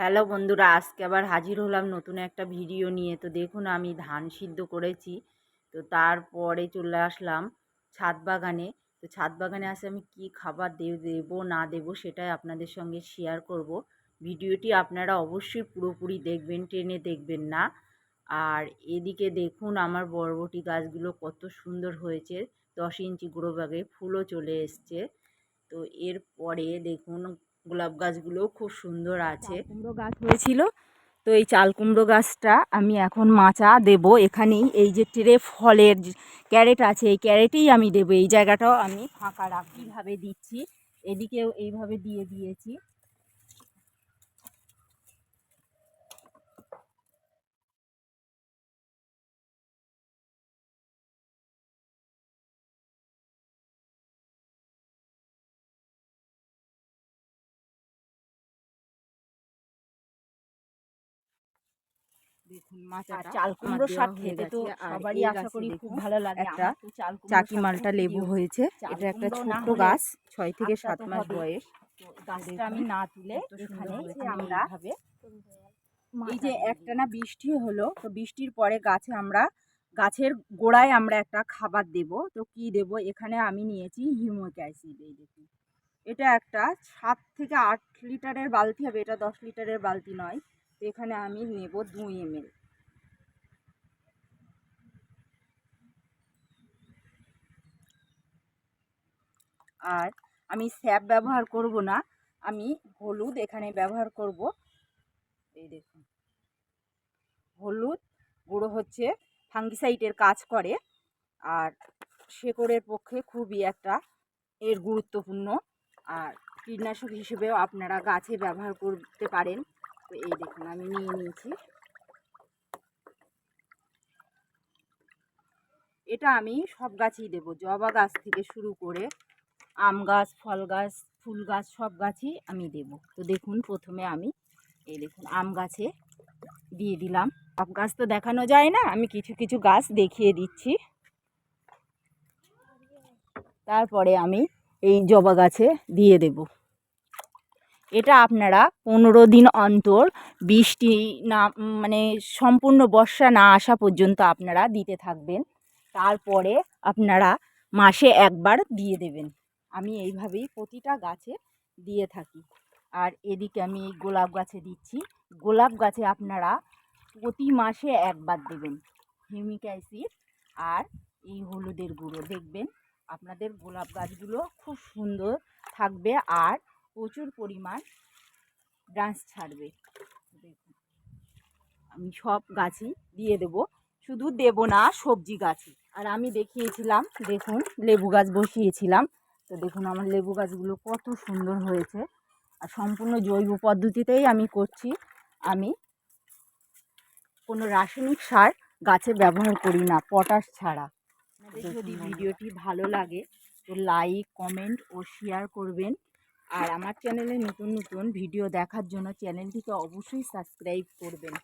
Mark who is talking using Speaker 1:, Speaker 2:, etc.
Speaker 1: Hello বন্ধুরা, আজকে আবার হাজির হলাম নতুন একটা ভিডিও নিয়ে। তো দেখুন, আমি ধান সিদ্ধ করেছি। তো তারপরে চলে আসলাম ছাদ বাগানে। তো ছাদ বাগানে আসে আমি কি খাবার দেবো, না দেবো সেটাই আপনাদের সঙ্গে শেয়ার করব। ভিডিওটি আপনারা অবশ্যই পুরোপুরি দেখবেন, টেনে দেখবেন না। আর এদিকে দেখুন, আমার বরবটি গাছগুলো কত সুন্দর হয়েছে। দশ ইঞ্চি গ্রো ব্যাগে ফুলও চলে এসছে। তো এরপরে দেখুন গোলাপ গাছগুলোও খুব সুন্দর আছে। কুমড়ো গাছ হয়েছিল। তো এই চাল কুমড়ো গাছটা আমি এখন মাচা দেব এখানেই। এই যে ট্রে ফলের ক্যারেট আছে, এই ক্যারেটেই আমি দেবো। এই জায়গাটাও আমি ফাঁকা রাখি কীভাবে দিচ্ছি। এদিকেও এইভাবে দিয়ে দিয়েছি।
Speaker 2: চাল কুমড়োর শাক খেতে তো সবারই আশা করি খুব ভালো লাগে।
Speaker 1: একটা
Speaker 2: আমার তো চাল কুমড়োর
Speaker 1: চাকি মালটা লেবু হয়েছে। এটা একটা ছোট্ট গাছ ছয় থেকে সাত মাস। বয়স।
Speaker 2: গাছটা আমি না তুলে এখানে আমরা
Speaker 1: এই যে একটানা বৃষ্টি হলো তো বৃষ্টির পরে গাছে আমরা গাছের গোড়ায় আমরা একটা খাবার দেব। তো কি দেব? এখানে আমি নিয়েছি হিউমিক অ্যাসিড এই দেখুন। এটা একটা সাত থেকে আট লিটারের বালতি হবে। এটা দশ লিটারের বালতি নয়। তো এখানে আমি নেব দুই এমএল আর আমি স্যাপ ব্যবহার করব না, আমি হলুদ এখানে ব্যবহার করব। এই দেখুন, হলুদ গুঁড়ো হচ্ছে ফাঙ্গিসাইটের কাজ করে, আর শেকড়ের পক্ষে খুবই একটা এর গুরুত্বপূর্ণ, আর কীটনাশক হিসেবেও আপনারা গাছে ব্যবহার করতে পারেন। তো এই দেখুন, আমি নিয়ে নিয়েছি। এটা আমি সব গাছই দেব, জবা গাছ থেকে শুরু করে আম গাছ, ফল গাছ, ফুল গাছ, সব গাছই আমি দেব। তো দেখুন, প্রথমে আমি এই দেখুন, আম গাছে দিয়ে দিলাম। সব গাছ তো দেখানো যায় না, আমি কিছু কিছু গাছ দেখিয়ে দিচ্ছি। তারপরে আমি এই জবা গাছে দিয়ে দেব। এটা আপনারা পনেরো দিন অন্তর বৃষ্টি না মানে সম্পূর্ণ বর্ষা না আসা পর্যন্ত আপনারা দিতে থাকবেন। তারপরে আপনারা মাসে একবার দিয়ে দেবেন। আমি এইভাবেই প্রতিটা গাছে দিয়ে থাকি। আর এদিকে আমি এই গোলাপ গাছে দিচ্ছি। গোলাপ গাছে আপনারা প্রতি মাসে একবার দেবেন হিউমিক আর এই হলুদের গুঁড়ো। দেখবেন আপনাদের গোলাপ গাছগুলো খুব সুন্দর থাকবে আর প্রচুর পরিমাণ ব্রাঞ্চ ছাড়বে। দেখুন আমি সব গাছই দিয়ে দেব। শুধু দেব না সবজি গাছে। আর আমি দেখিয়েছিলাম দেখুন লেবু গাছ বসিয়েছিলাম। তো দেখুন আমার লেবু গাছগুলো কত সুন্দর হয়েছে। আর সম্পূর্ণ জৈব পদ্ধতিতেই আমি করছি। আমি কোনো রাসায়নিক সার গাছে ব্যবহার করি না পটাশ ছাড়া। যদি ভিডিওটি ভালো লাগে তো লাইক কমেন্ট ও শেয়ার করবেন। আর আমার চ্যানেলে নতুন নতুন ভিডিও দেখার জন্য চ্যানেলটিকে অবশ্যই সাবস্ক্রাইব করবেন।